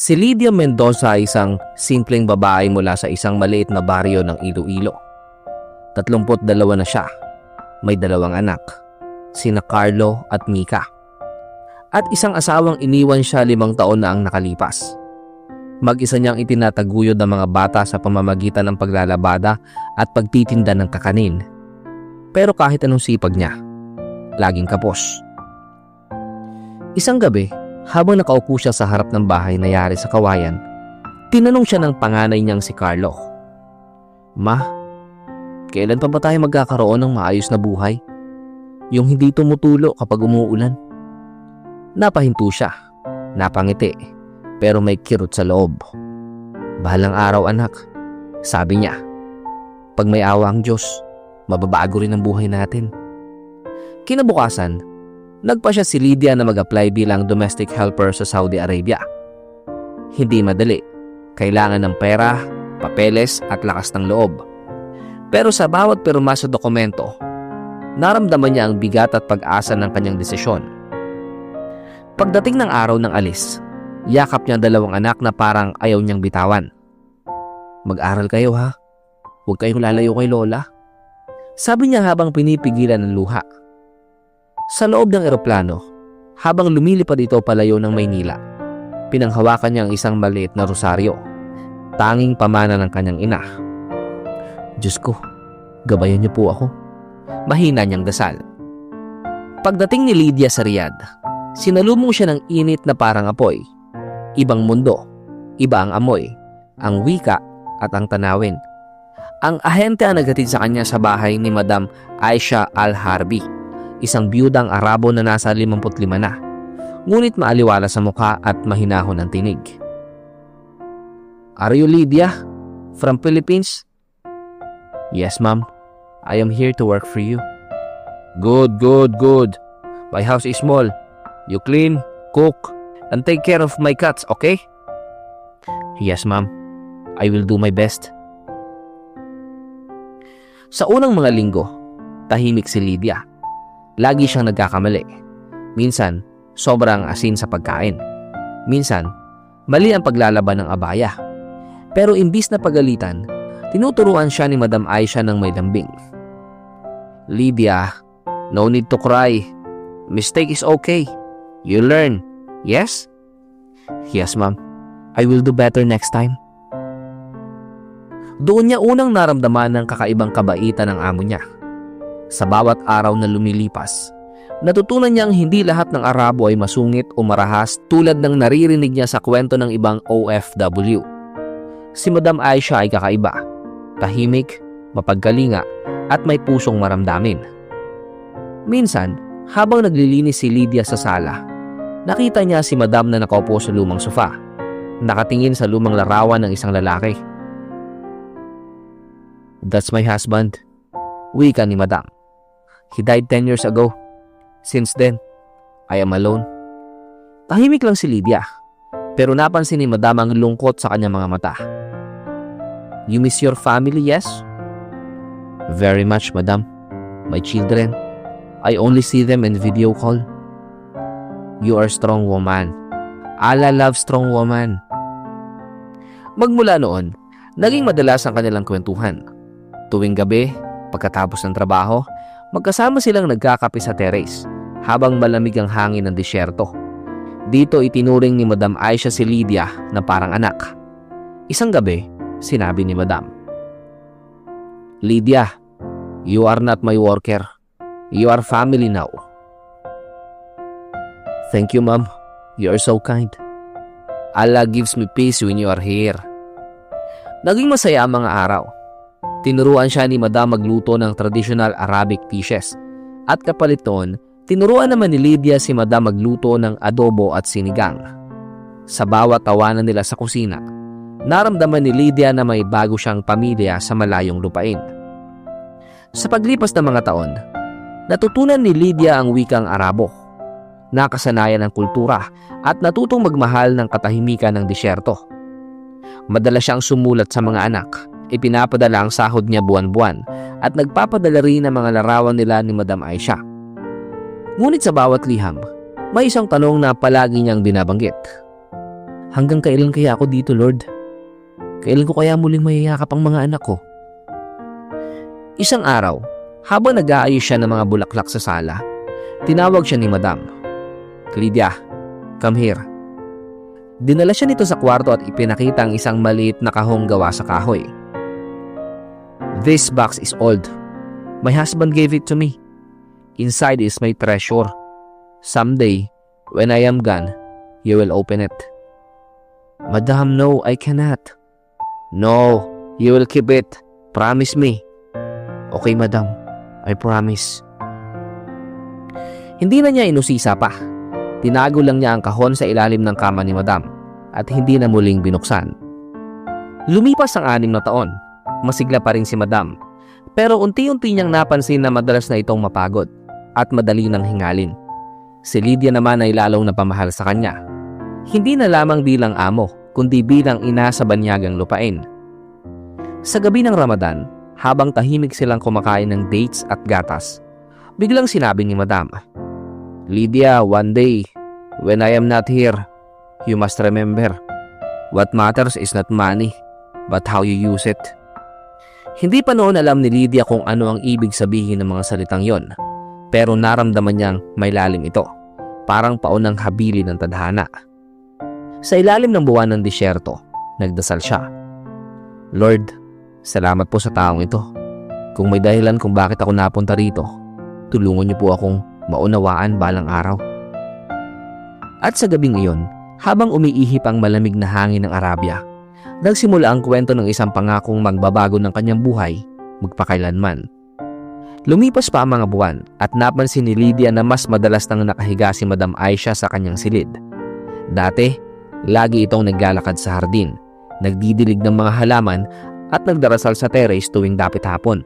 Si Lydia Mendoza ay isang simpleng babae mula sa isang maliit na baryo ng Iloilo. 32 na siya. May dalawang anak, sina Carlo at Mika. At isang asawang iniwan siya limang taon na ang nakalipas. Mag-isa niyang itinataguyod ng mga bata sa pamamagitan ng paglalabada at pagtitinda ng kakanin. Pero kahit anong sipag niya, laging kapos. Isang gabi, habang nakaupo siya sa harap ng bahay na yari sa kawayan, tinanong siya ng panganay niyang si Carlo. Ma, kailan pa ba tayo magkakaroon ng maayos na buhay? Yung hindi tumutulo kapag umuulan. Napahinto siya, napangiti, pero may kirot sa loob. Bahalang araw anak, sabi niya. Pag may awa ang Diyos, mababago rin ang buhay natin. Kinabukasan, nagpa siya si Lydia na mag-apply bilang domestic helper sa Saudi Arabia. Hindi madali. Kailangan ng pera, papeles at lakas ng loob. Pero sa bawat pirma sa dokumento, naramdaman niya ang bigat at pag-asa ng kanyang desisyon. Pagdating ng araw ng alis, yakap niya ang dalawang anak na parang ayaw niyang bitawan. Mag-aral kayo ha. Huwag kayong lalayo kay Lola. Sabi niya habang pinipigilan ng luha. Sa loob ng eroplano, habang lumilipad ito palayo ng Maynila, pinanghawakan niya ang isang maliit na rosaryo, tanging pamana ng kanyang ina. Diyos ko, gabayan niyo po ako. Mahina niyang dasal. Pagdating ni Lydia sa Riyadh, sinalubong siya ng init na parang apoy. Ibang mundo, iba ang amoy, ang wika at ang tanawin. Ang ahente ang naghatid sa kanya sa bahay ni Madam Aisha Al-Harbi isang biyudang Arabo na nasa 55 na, ngunit maaliwala sa mukha at mahinahon ang tinig. Are you Lydia? From Philippines? Yes, ma'am. I am here to work for you. Good, good, good. My house is small. You clean, cook, and take care of my cats, okay? Yes, ma'am. I will do my best. Sa unang mga linggo, tahimik si Lydia. Lagi siyang nagkakamali. Minsan, sobrang asin sa pagkain. Minsan, mali ang paglalaban ng abaya. Pero imbis na pagalitan, tinuturuan siya ni Madam Aisha ng may lambing. Lydia, no need to cry. Mistake is okay. You learn. Yes? Yes, ma'am. I will do better next time. Doon niya unang naramdaman ng kakaibang kabaitan ng amo niya. Sa bawat araw na lumilipas, natutunan niyang hindi lahat ng Arabo ay masungit o marahas tulad ng naririnig niya sa kwento ng ibang OFW. Si Madam Aisha ay kakaiba, tahimik, mapagkalinga at may pusong maramdamin. Minsan, habang naglilinis si Lydia sa sala, nakita niya si Madam na nakaupo sa lumang sofa, nakatingin sa lumang larawan ng isang lalaki. That's my husband. Wika ni Madam. He died 10 years ago. Since then, I am alone. Tahimik lang si Lydia. Pero napansin ni Madam ang lungkot sa kanyang mga mata. You miss your family, yes? Very much, Madam. My children. I only see them in video call. You are strong woman. Allah loves strong woman. Magmula noon, naging madalas ang kanilang kwentuhan. Tuwing gabi, pagkatapos ng trabaho, Magkasama silang nagkakape sa terrace habang malamig ang hangin ng disyerto. Dito itinuring ni Madam Aisha si Lydia na parang anak. Isang gabi, sinabi ni Madam, Lydia, you are not my worker. You are family now. Thank you, Ma'am. You are so kind. Allah gives me peace when you are here. Naging masaya ang mga araw Tinuruan siya ni Madam magluto ng traditional Arabic dishes. At kapalit noon, tinuruan naman ni Lydia si Madam magluto ng adobo at sinigang. Sa bawat tawanan nila sa kusina, naramdaman ni Lydia na may bago siyang pamilya sa malayong lupain. Sa paglipas ng mga taon, natutunan ni Lydia ang wikang Arabo, nakasanayan ng kultura at natutong magmahal ng katahimikan ng disyerto. Madalas siyang sumulat sa mga anak ipinapadala ang sahod niya buwan-buwan at nagpapadala rin ng mga larawan nila ni Madam Aisha. Ngunit sa bawat liham, may isang tanong na palagi niyang binabanggit. Hanggang kailan kaya ako dito, Lord? Kailan ko kaya muling mayayakap ang mga anak ko? Isang araw, habang nag-aayos siya ng mga bulaklak sa sala, tinawag siya ni Madam. Lydia, come here. Dinala siya nito sa kwarto at ipinakita ang isang maliit na kahong gawa sa kahoy. This box is old. My husband gave it to me. Inside is my treasure. Someday, when I am gone, you will open it. Madam, no, I cannot. No, you will keep it. Promise me. Okay, madam. I promise. Hindi na niya inusisa pa. Tinago lang niya ang kahon sa ilalim ng kama ni madam at hindi na muling binuksan. Lumipas ang anim na taon. Masigla pa rin si madam. Pero unti-unti niyang napansin na madalas na itong mapagod at madali nang hingalin. Si Lydia naman ay lalong napamahal sa kanya. Hindi na lamang bilang amo, kundi bilang ina sa banyagang lupain. Sa gabi ng Ramadan, habang tahimik silang kumakain ng dates at gatas, biglang sinabi ni Madam, Lydia, one day, when I am not here, you must remember, what matters is not money, but how you use it. Hindi pa noon alam ni Lydia kung ano ang ibig sabihin ng mga salitang yon, pero naramdaman niyang may lalim ito, parang paunang habili ng tadhana. Sa ilalim ng buwan ng disyerto, nagdasal siya. Lord, salamat po sa taong ito. Kung may dahilan kung bakit ako napunta rito, tulungan niyo po akong maunawaan balang araw. At sa gabing iyon, habang umiihip ang malamig na hangin ng Arabia, nagsimula ang kwento ng isang pangakong magbabago ng kanyang buhay magpakailanman. Lumipas pa ang mga buwan at napansin ni Lydia na mas madalas nang nakahiga si Madam Aisha sa kanyang silid. Dati, lagi itong naglalakad sa hardin, nagdidilig ng mga halaman at nagdarasal sa terrace tuwing dapit hapon.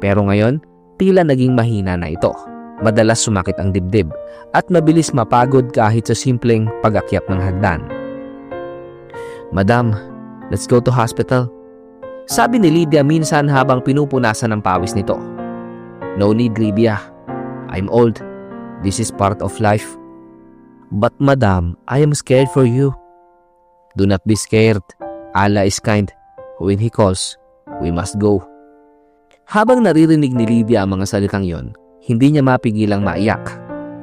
Pero ngayon, tila naging mahina na ito. Madalas sumakit ang dibdib at mabilis mapagod kahit sa simpleng pag-akyat ng hagdan. Madam, let's go to hospital. Sabi ni Lydia minsan habang pinupunasan ng pawis nito. No need, Lydia. I'm old. This is part of life. But madam, I am scared for you. Do not be scared. Allah is kind. When He calls, we must go. Habang naririnig ni Lydia ang mga salitang yon, hindi niya mapigilang maiyak.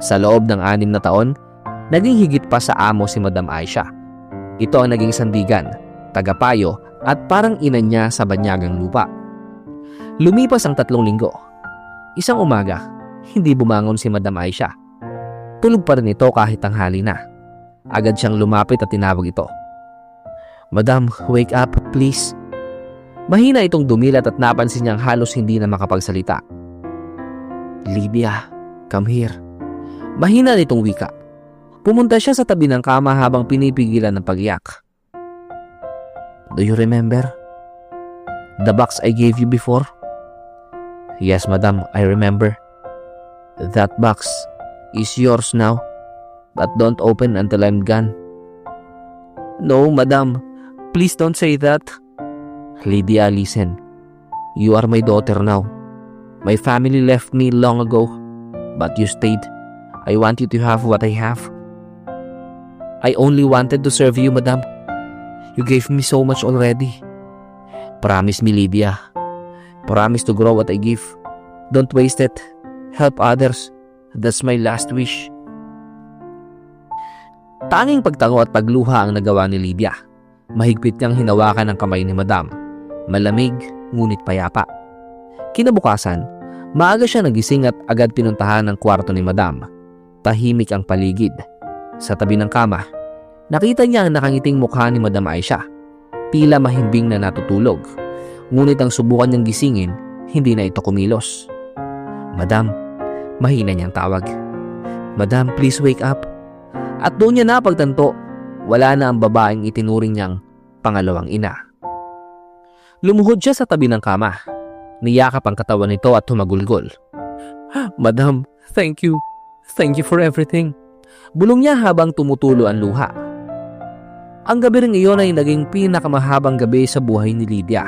Sa loob ng anim na taon, naging higit pa sa amo si Madam Aisha. Ito ang naging sandigan, tagapayo at parang ina niya sa banyagang lupa. Lumipas ang tatlong linggo. Isang umaga, hindi bumangon si Madam Aisha. Tulog pa rin ito kahit tanghali na. Agad siyang lumapit at tinawag ito. Madam, wake up, please. Mahina itong dumilat at napansin niyang halos hindi na makapagsalita. Lydia, come here. Mahina nitong wika. Pumunta siya sa tabi ng kama habang pinipigilan ng pagiyak. Do you remember? The box I gave you before? Yes, madam, I remember. That box is yours now, but don't open until I'm gone. No, madam, please don't say that. Lydia, listen. You are my daughter now. My family left me long ago, but you stayed. I want you to have what I have. I only wanted to serve you, madam. You gave me so much already. Promise me, Lydia. Promise to grow what I give. Don't waste it. Help others. That's my last wish. Tanging pagtango at pagluha ang nagawa ni Lydia. Mahigpit niyang hinawakan ang kamay ni Madam. Malamig, ngunit payapa. Kinabukasan, maaga siya nagising at agad pinuntahan ng kwarto ni Madam. Tahimik ang paligid. Sa tabi ng kama, nakita niya ang nakangiting mukha ni Madam Aisha. Tila mahimbing na natutulog. Ngunit ang subukan niyang gisingin, hindi na ito kumilos. Madam, mahina niyang tawag. Madam, please wake up. At doon niya napagtanto, wala na ang babaeng itinuring niyang pangalawang ina. Lumuhod siya sa tabi ng kama. Niyakap ang katawan nito at humagulgol. Madam, thank you. Thank you for everything. Bulong niya habang tumutulo ang luha. Ang gabi rin iyon ay naging pinakamahabang gabi sa buhay ni Lydia.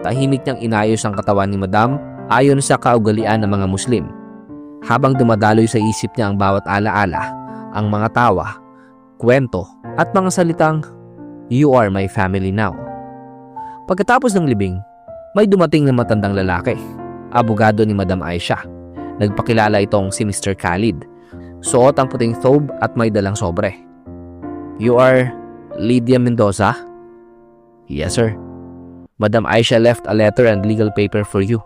Tahimik niyang inayos ang katawan ni Madam ayon sa kaugalian ng mga Muslim. Habang dumadaloy sa isip niya ang bawat alaala, ang mga tawa, kwento at mga salitang, You are my family now. Pagkatapos ng libing, may dumating na matandang lalaki, abogado ni Madam Aisha. Nagpakilala itong si Mr. Khalid. Suot ang puting thobe at may dalang sobre. You are Lydia Mendoza? Yes, sir. Madam Aisha left a letter and legal paper for you.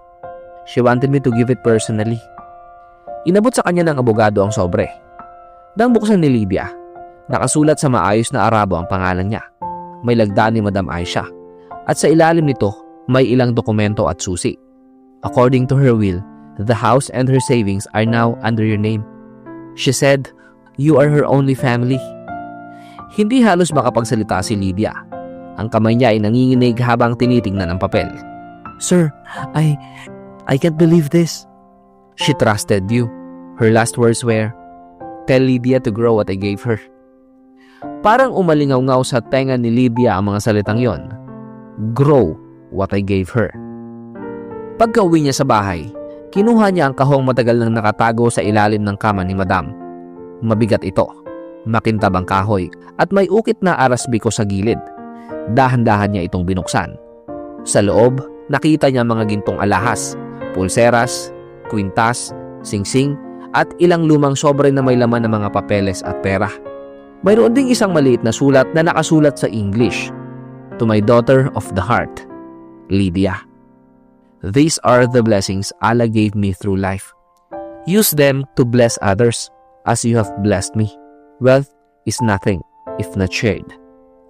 She wanted me to give it personally. Inabot sa kanya ng abogado ang sobre. Nang buksan ni Lydia, nakasulat sa maayos na Arabo ang pangalan niya. May lagda ni Madam Aisha. At sa ilalim nito, may ilang dokumento at susi. According to her will, the house and her savings are now under your name. She said, you are her only family. Hindi halos makapagsalita si Lydia. Ang kamay niya ay nanginginig habang tinitingnan ang papel. Sir, I... I can't believe this. She trusted you. Her last words were, Tell Lydia to grow what I gave her. Parang umalingaw-ngaw sa tenga ni Lydia ang mga salitang yon. Grow what I gave her. Pagka uwi niya sa bahay, kinuha niya ang kahong matagal nang nakatago sa ilalim ng kama ni Madam. Mabigat ito, makintab ang kahoy at may ukit na arasbiko sa gilid. Dahan-dahan niya itong binuksan. Sa loob, nakita niya mga gintong alahas, pulseras, kwintas, singsing at ilang lumang sobre na may laman ng mga papeles at pera. Mayroon ding isang maliit na sulat na nakasulat sa English. To my daughter of the heart, Lydia. These are the blessings Allah gave me through life. Use them to bless others as you have blessed me. Wealth is nothing if not shared.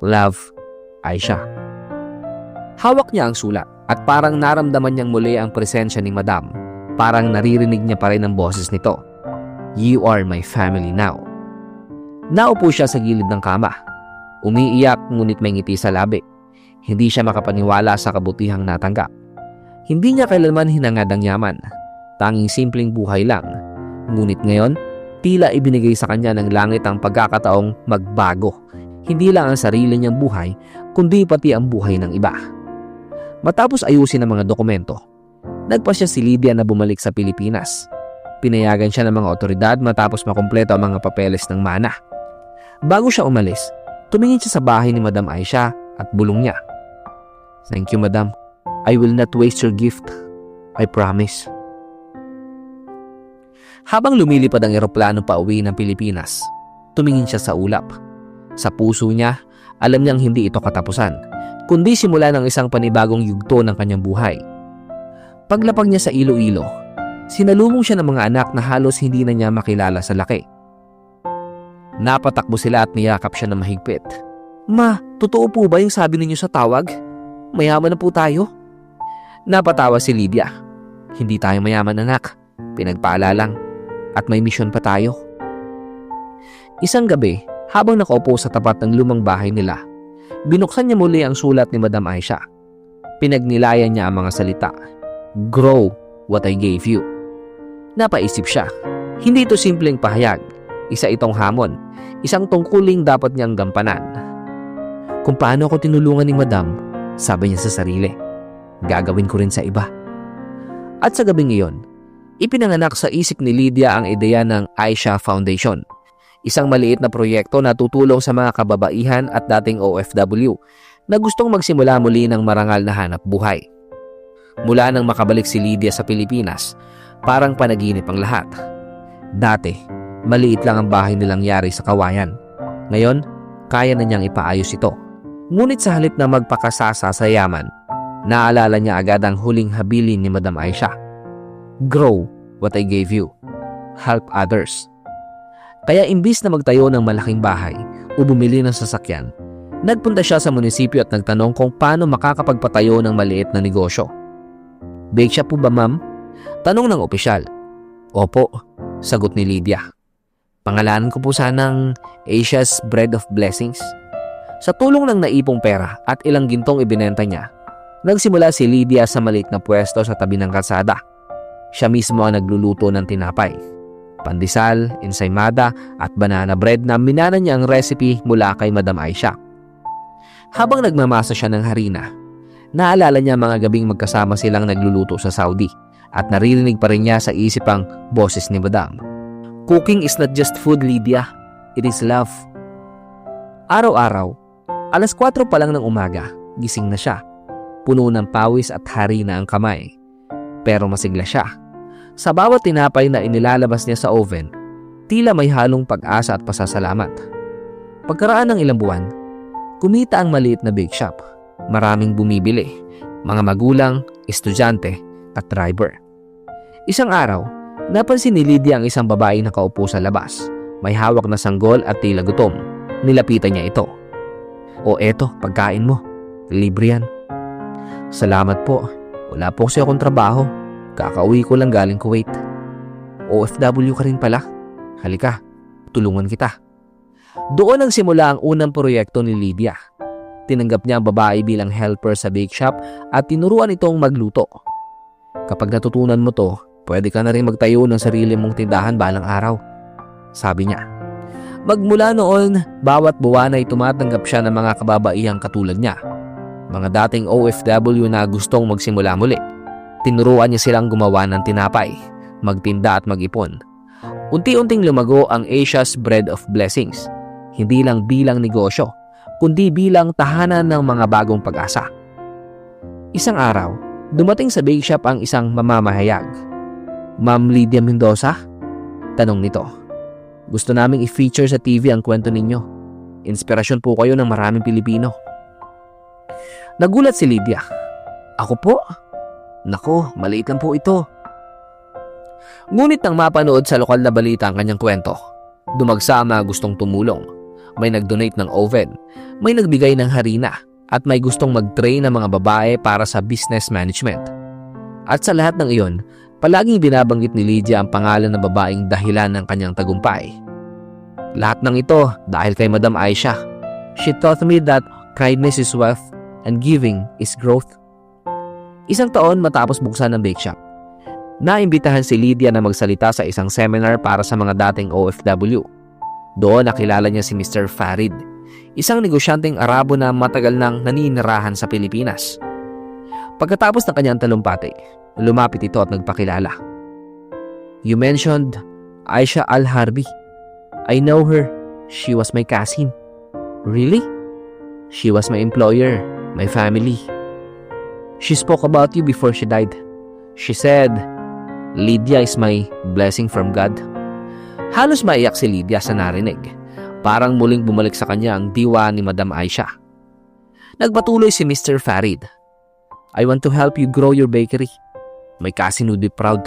Love, Aisha. Hawak niya ang sulat at parang naramdaman niyang muli ang presensya ni Madam. Parang naririnig niya pa rin ang boses nito. You are my family now. Naupo siya sa gilid ng kama. Umiiyak ngunit may ngiti sa labi. Hindi siya makapaniwala sa kabutihang natanggap. Hindi niya kailanman hinangad ang yaman. Tanging simpleng buhay lang. Ngunit ngayon, tila ibinigay sa kanya ng langit ang pagkakataong magbago. Hindi lang ang sarili niyang buhay, kundi pati ang buhay ng iba. Matapos ayusin ang mga dokumento, nagpasya si Lydia na bumalik sa Pilipinas. Pinayagan siya ng mga otoridad matapos makumpleto ang mga papeles ng mana. Bago siya umalis, tumingin siya sa bahay ni Madam Aisha at bulong niya. Thank you, Madam. I will not waste your gift. I promise. Habang lumilipad ang eroplano pa uwi ng Pilipinas, tumingin siya sa ulap. Sa puso niya, alam niyang hindi ito katapusan, kundi simula ng isang panibagong yugto ng kanyang buhay. Paglapag niya sa Iloilo, sinalubong siya ng mga anak na halos hindi na niya makilala sa laki. Napatakbo sila at niyakap siya ng mahigpit. Ma, totoo po ba yung sabi ninyo sa tawag? Mayaman na po tayo. Napatawa si Lydia. Hindi tayo mayaman anak. Pinagpala lang. At may misyon pa tayo. Isang gabi, habang nakaupo sa tapat ng lumang bahay nila, binuksan niya muli ang sulat ni Madam Aisha. Pinagnilayan niya ang mga salita. Grow what I gave you. Napaisip siya. Hindi ito simpleng pahayag. Isa itong hamon. Isang tungkuling dapat niyang gampanan. Kung paano ako tinulungan ni Madam, sabi niya sa sarili, gagawin ko rin sa iba. At sa gabing iyon, ipinanganak sa isip ni Lydia ang ideya ng Aisha Foundation, isang maliit na proyekto na tutulong sa mga kababaihan at dating OFW na gustong magsimula muli ng marangal na hanap buhay. Mula nang makabalik si Lydia sa Pilipinas, parang panaginip ang lahat. Dati, maliit lang ang bahay nilang yari sa kawayan. Ngayon, kaya na niyang ipaayos ito. Ngunit sa halip na magpakasasa sa yaman, naalala niya agad ang huling habilin ni Madam Aisha. Grow what I gave you. Help others. Kaya imbis na magtayo ng malaking bahay o bumili ng sasakyan, nagpunta siya sa munisipyo at nagtanong kung paano makakapagpatayo ng maliit na negosyo. Bake shop po ba ma'am? Tanong ng opisyal. Opo, sagot ni Lydia. Pangalanan ko po sanang Asia's Bread of Blessings. Sa tulong ng naipong pera at ilang gintong ibinenta niya, nagsimula si Lydia sa maliit na pwesto sa tabi ng kalsada. Siya mismo ang nagluluto ng tinapay, pandesal, ensaymada at banana bread na minana niya ang recipe mula kay Madam Aisha. Habang nagmamasa siya ng harina, naalala niya mga gabing magkasama silang nagluluto sa Saudi at naririnig pa rin niya sa isip ang boses ni Madam. Cooking is not just food, Lydia. It is love. Araw-araw, alas 4 pa lang ng umaga, gising na siya. Puno ng pawis at hari na ang kamay. Pero masigla siya. Sa bawat tinapay na inilalabas niya sa oven, tila may halong pag-asa at pasasalamat. Pagkaraan ng ilang buwan, kumita ang maliit na bake shop. Maraming bumibili, mga magulang, estudyante, at driver. Isang araw, napansin ni Lydia ang isang babae na kaupo sa labas. May hawak na sanggol at tila gutom. Nilapitan niya ito. O eto, pagkain mo. Libre yan. Salamat po. Wala po kasi akong trabaho. Kakauwi ko lang galing Kuwait. OFW ka rin pala. Halika, tulungan kita. Doon ang simula ang unang proyekto ni Lydia. Tinanggap niya ang babae bilang helper sa bake shop at tinuruan itong magluto. Kapag natutunan mo to, pwede ka na rin magtayo ng sarili mong tindahan balang araw. Sabi niya. Magmula noon, bawat buwan ay tumatanggap siya ng mga kababaihang katulad niya. Mga dating OFW na gustong magsimula muli. Tinuruan niya silang gumawa ng tinapay, magtinda at mag-ipon. Unti-unting lumago ang Asia's Bread of Blessings. Hindi lang bilang negosyo, kundi bilang tahanan ng mga bagong pag-asa. Isang araw, dumating sa bake shop ang isang mamamahayag. Ma'am Lydia Mendoza? Tanong nito. Gusto naming i-feature sa TV ang kwento ninyo. Inspirasyon po kayo ng maraming Pilipino. Nagulat si Lydia. Ako po? Nako, maliit lang po ito. Ngunit nang mapanood sa lokal na balita ang kanyang kwento, dumagsa ang mga gustong tumulong. May nag-donate ng oven, may nagbigay ng harina, at may gustong mag-train ng mga babae para sa business management. At sa lahat ng iyon, palaging binabanggit ni Lydia ang pangalan ng babaeng dahilan ng kanyang tagumpay. Lahat ng ito dahil kay Madam Aisha. She taught me that kindness is wealth and giving is growth. Isang taon matapos buksan ng bake shop, naimbitahan si Lydia na magsalita sa isang seminar para sa mga dating OFW. Doon nakilala niya si Mr. Farid, isang negosyanteng Arabo na matagal nang naninirahan sa Pilipinas. Pagkatapos ng kanyang talumpati, lumapit ito at nagpakilala. You mentioned Aisha Al-Harbi. I know her. She was my cousin. Really? She was my employer, my family. She spoke about you before she died. She said, Lydia is my blessing from God. Halos maiyak si Lydia sa narinig. Parang muling bumalik sa kanya ang diwa ni Madam Aisha. Nagpatuloy si Mr. Farid. I want to help you grow your bakery. My cousin would be proud.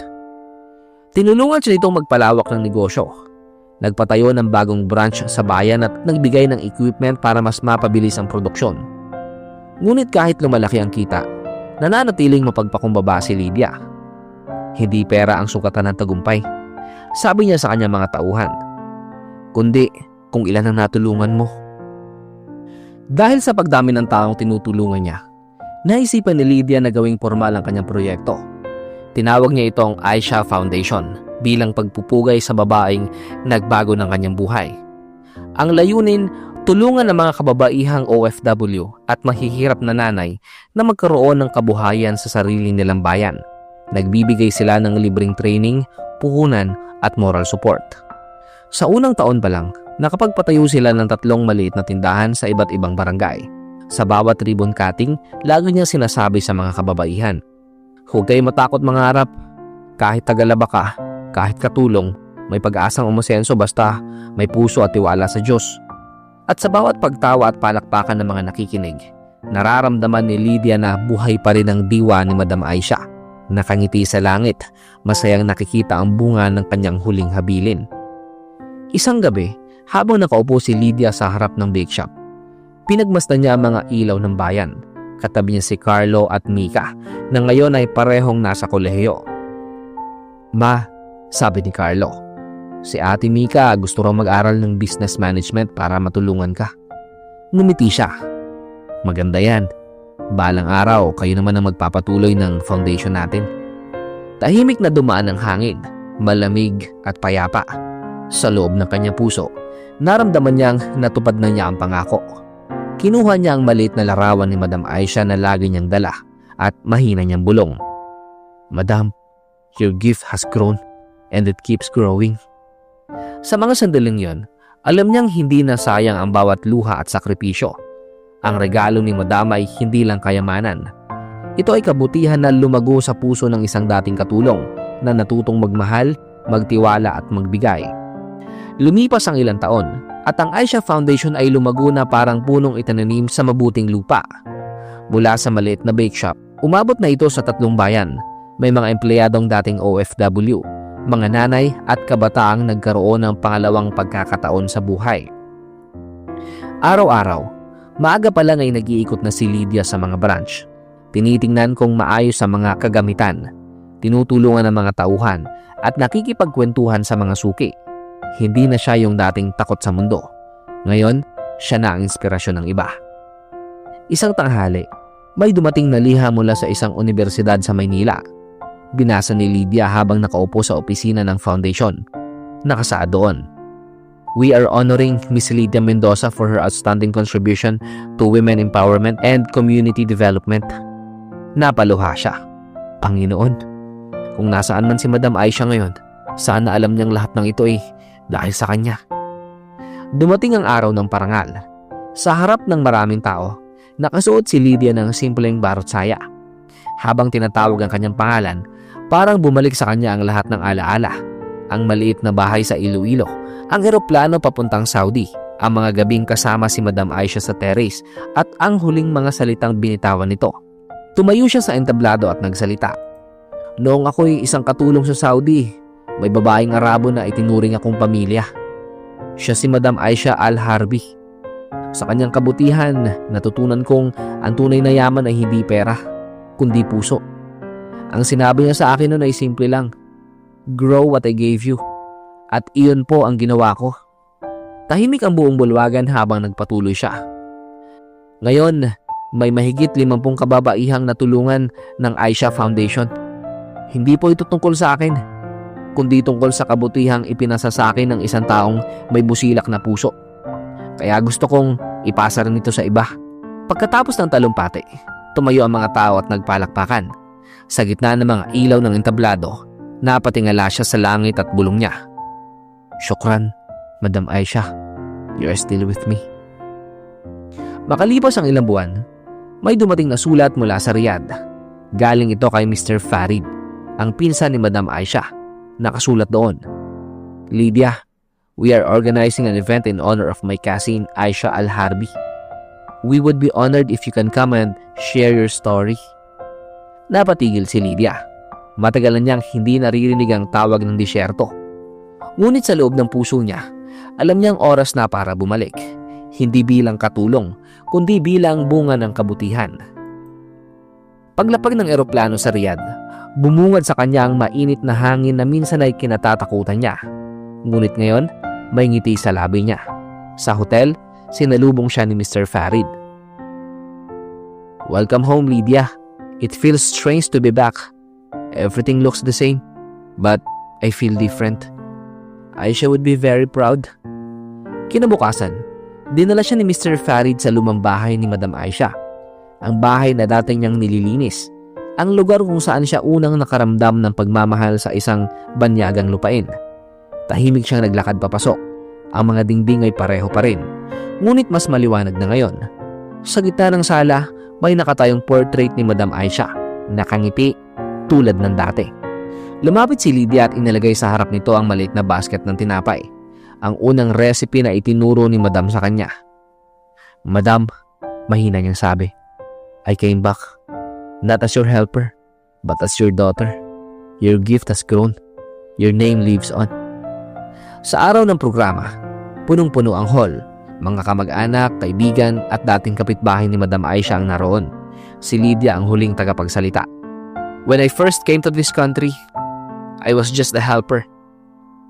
Tinulungan siya nitong magpalawak ng negosyo. Nagpatayo ng bagong branch sa bayan at nagbigay ng equipment para mas mapabilis ang produksyon. Ngunit kahit lumalaki ang kita, nananatiling mapagpakumbaba si Lydia. Hindi pera ang sukatan ng tagumpay. Sabi niya sa kanyang mga tauhan. Kundi kung ilan ang natulungan mo. Dahil sa pagdami ng taong tinutulungan niya, naisipan ni Lydia na gawing formal ang kanyang proyekto. Tinawag niya itong Aisha Foundation bilang pagpupugay sa babaeng nagbago ng kanyang buhay. Ang layunin, tulungan ng mga kababaihang OFW at mahihirap na nanay na magkaroon ng kabuhayan sa sarili nilang bayan. Nagbibigay sila ng libreng training, puhunan at moral support. Sa unang taon pa lang, nakapagpatayo sila ng tatlong maliit na tindahan sa iba't ibang barangay. Sa bawat ribbon cutting, lagi niya sinasabi sa mga kababaihan, Huwag kayo matakot mangarap. Kahit tagalaba ka, kahit katulong, may pag-asang umasenso basta may puso at tiwala sa Diyos. At sa bawat pagtawa at palakpakan ng mga nakikinig, nararamdaman ni Lydia na buhay pa rin ang diwa ni Madam Aisha. Nakangiti sa langit, masayang nakikita ang bunga ng kanyang huling habilin. Isang gabi, habang nakaupo si Lydia sa harap ng bake shop, pinagmasdan niya ang mga ilaw ng bayan. Katabi niya si Carlo at Mika na ngayon ay parehong nasa kolehiyo. Ma, sabi ni Carlo, si ate Mika gusto raw mag-aral ng business management para matulungan ka. Ngumiti siya. Maganda yan. Balang araw, kayo naman ang magpapatuloy ng foundation natin. Tahimik na dumaan ang hangin, malamig at payapa. Sa loob ng kanyang puso, naramdaman niyang natupad na niya ang pangako. Kinuha niya ang maliit na larawan ni Madam Aisha na lagi niyang dala at mahina niyang bulong. Madam, your gift has grown and it keeps growing. Sa mga sandaling yon, Alam niyang hindi na sayang ang bawat luha at sakripisyo. Ang regalo ni Madam ay hindi lang kayamanan. Ito ay kabutihan na lumago sa puso ng isang dating katulong na natutong magmahal, magtiwala at magbigay. Lumipas ang ilang taon at ang Aisha Foundation ay lumago na parang punong itananim sa mabuting lupa. Mula sa maliit na bake shop, umabot na ito sa tatlong bayan. May mga empleyadong dating OFW, mga nanay at kabataang nagkaroon ng pangalawang pagkakataon sa buhay. Araw-araw, maaga pa lang ay nag-iikot na si Lydia sa mga branch. Tinitingnan kung maayos sa mga kagamitan, tinutulungan ng mga tauhan at nakikipagkwentuhan sa mga suki. Hindi na siya yung dating takot sa mundo. Ngayon, siya na ang inspirasyon ng iba. Isang tanghali, may dumating na liha mula sa isang universidad sa Maynila. Binasa ni Lydia habang nakaupo sa opisina ng foundation. Nakasaad doon. We are honoring Miss Lydia Mendoza for her outstanding contribution to women empowerment and community development. Napaluha siya. Panginoon, kung nasaan man si Madam Aisha ngayon, sana alam niyang lahat ng ito eh dahil sa kanya. Dumating ang araw ng parangal. Sa harap ng maraming tao, nakasuot si Lydia ng simpleng barot saya. Habang tinatawag ang kanyang pangalan, Parang bumalik sa kanya ang lahat ng alaala. Ang maliit na bahay sa Iloilo, ang eroplano papuntang Saudi, ang mga gabing kasama si Madam Aisha sa terrace at ang huling mga salitang binitawan nito. Tumayo siya sa entablado at nagsalita. Noong ako'y isang katulong sa Saudi, may babaeng Arabo na itinuring akong pamilya. Siya si Madam Aisha Al-Harbi. Sa kanyang kabutihan, natutunan kong ang tunay na yaman ay hindi pera, kundi puso. Ang sinabi niya sa akin noon ay simple lang. Grow what I gave you. At iyon po ang ginawa ko. Tahimik ang buong bulwagan habang nagpatuloy siya. Ngayon, may mahigit limampung kababaihang natulungan ng Aisha Foundation. Hindi po ito tungkol sa akin, kundi tungkol sa kabutihang ipinasa sa akin ng isang taong may busilak na puso. Kaya gusto kong ipasa rin ito sa iba. Pagkatapos ng talumpati, tumayo ang mga tao at nagpalakpakan. Sa gitna ng mga ilaw ng entablado, napatingala siya sa langit at bulong niya. Shukran, Madam Aisha. You are still with me. Makalipas ang ilang buwan, may dumating na sulat mula sa Riyadh. Galing ito kay Mr. Farid, ang pinsan ni Madam Aisha. Nakasulat doon. Lydia, we are organizing an event in honor of my cousin Aisha Al-Harbi. We would be honored if you can come and share your story. Napatigil si Lydia. Matagal na niyang hindi naririnig ang tawag ng disyerto. Ngunit sa loob ng puso niya, alam niyang oras na para bumalik. Hindi bilang katulong, kundi bilang bunga ng kabutihan. Paglapag ng eroplano sa Riyadh, bumungad sa kanya ang mainit na hangin na minsan ay kinatatakutan niya. Ngunit ngayon, may ngiti sa labi niya. Sa hotel, sinalubong siya ni Mr. Farid. Welcome home, Lydia. It feels strange to be back. Everything looks the same, but I feel different. Aisha would be very proud. Kinabukasan, dinala siya ni Mr. Farid sa lumang bahay ni Madam Aisha. Ang bahay na dati niyang nililinis. Ang lugar kung saan siya unang nakaramdam ng pagmamahal sa isang banyagang lupain. Tahimik siyang naglakad papasok. Ang mga dingding ay pareho pa rin. Ngunit mas maliwanag na ngayon. Sa gitna ng sala, may nakatayong portrait ni Madam Aisha, nakangiti tulad ng dati. Lumapit si Lydia at inilagay sa harap nito ang maliit na basket ng tinapay, ang unang recipe na itinuro ni Madam sa kanya. Madam, mahina niyang sabi, I came back, not as your helper, but as your daughter. Your gift has grown. Your name lives on. Sa araw ng programa, punong-puno ang hall mga kamag-anak, kaibigan at dating kapitbahay ni Madam Aisha ang naroon. Si Lydia ang huling tagapagsalita. When I first came to this country, I was just a helper.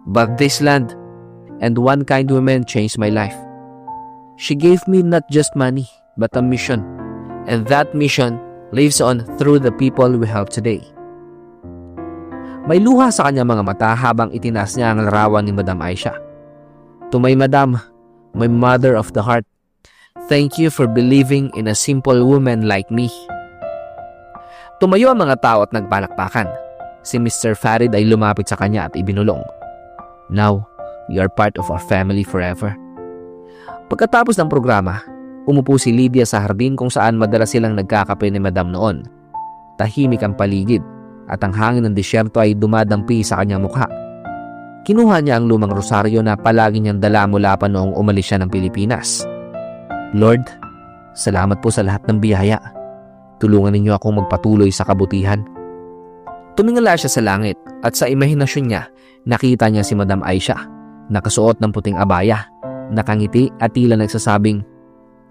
But this land and one kind woman changed my life. She gave me not just money, but a mission. And that mission lives on through the people we help today. May luha sa kanyang mga mata habang itinas niya ang larawan ni Madam Aisha. To my madam, my mother of the heart. Thank you for believing in a simple woman like me. Tumayo ang mga tao at nagpalakpakan. Si Mr. Farid ay lumapit sa kanya at ibinulong. Now, You are part of our family forever. Pagkatapos ng programa, umupo si Lydia sa hardin kung saan madalas silang nagkakape ni Madam noon. Tahimik ang paligid at ang hangin ng disyerto ay dumadampi sa kanyang mukha. Kinuha niya ang lumang rosaryo na palagi niyang dala mula pa noong umalis siya ng Pilipinas. Lord, salamat po sa lahat ng biyaya. Tulungan ninyo akong magpatuloy sa kabutihan. Tumingala siya sa langit at sa imahinasyon niya, nakita niya si Madam Aisha, nakasuot ng puting abaya, nakangiti at tila nagsasabing,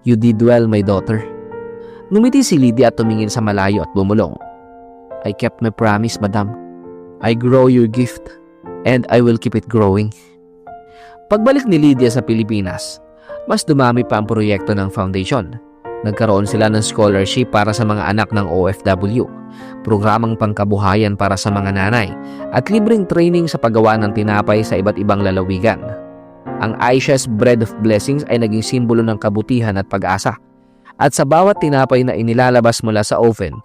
You did well, my daughter. Ngumiti si Lydia at tumingin sa malayo at bumulong. I kept my promise, madam. I grow your gift and I will keep it growing. Pagbalik ni Lydia sa Pilipinas, mas dumami pa ang proyekto ng foundation. Nagkaroon sila ng scholarship para sa mga anak ng OFW, programang pangkabuhayan para sa mga nanay, at libreng training sa paggawa ng tinapay sa iba't ibang lalawigan. Ang Aisha's Bread of Blessings ay naging simbolo ng kabutihan at pag-asa. At sa bawat tinapay na inilalabas mula sa oven,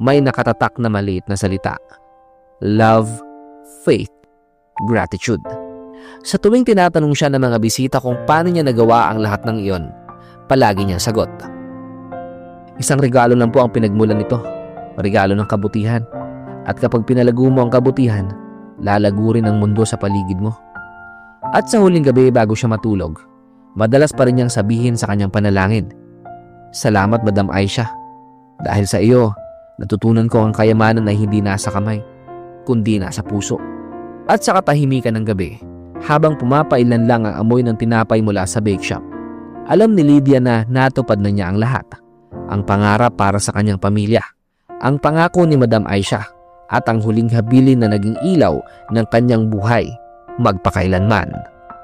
may nakatatak na maliit na salita. Love, faith, gratitude. Sa tuwing tinatanong siya ng mga bisita kung paano niya nagawa ang lahat ng iyon, palagi niyang sagot. Isang regalo lang po ang pinagmulan nito. Regalo ng kabutihan. At kapag pinalago mo ang kabutihan, lalago rin ang mundo sa paligid mo. At sa huling gabi bago siya matulog, madalas pa rin niyang sabihin sa kanyang panalangin, Salamat Madam Aisha. Dahil sa iyo, natutunan ko ang kayamanan na hindi nasa kamay, kundi nasa puso. At sa katahimikan ng gabi, habang pumapailan lang ang amoy ng tinapay mula sa bake shop, alam ni Lydia na natupad na niya ang lahat. Ang pangarap para sa kanyang pamilya, ang pangako ni Madam Aisha, at ang huling habilin na naging ilaw ng kanyang buhay magpakailanman.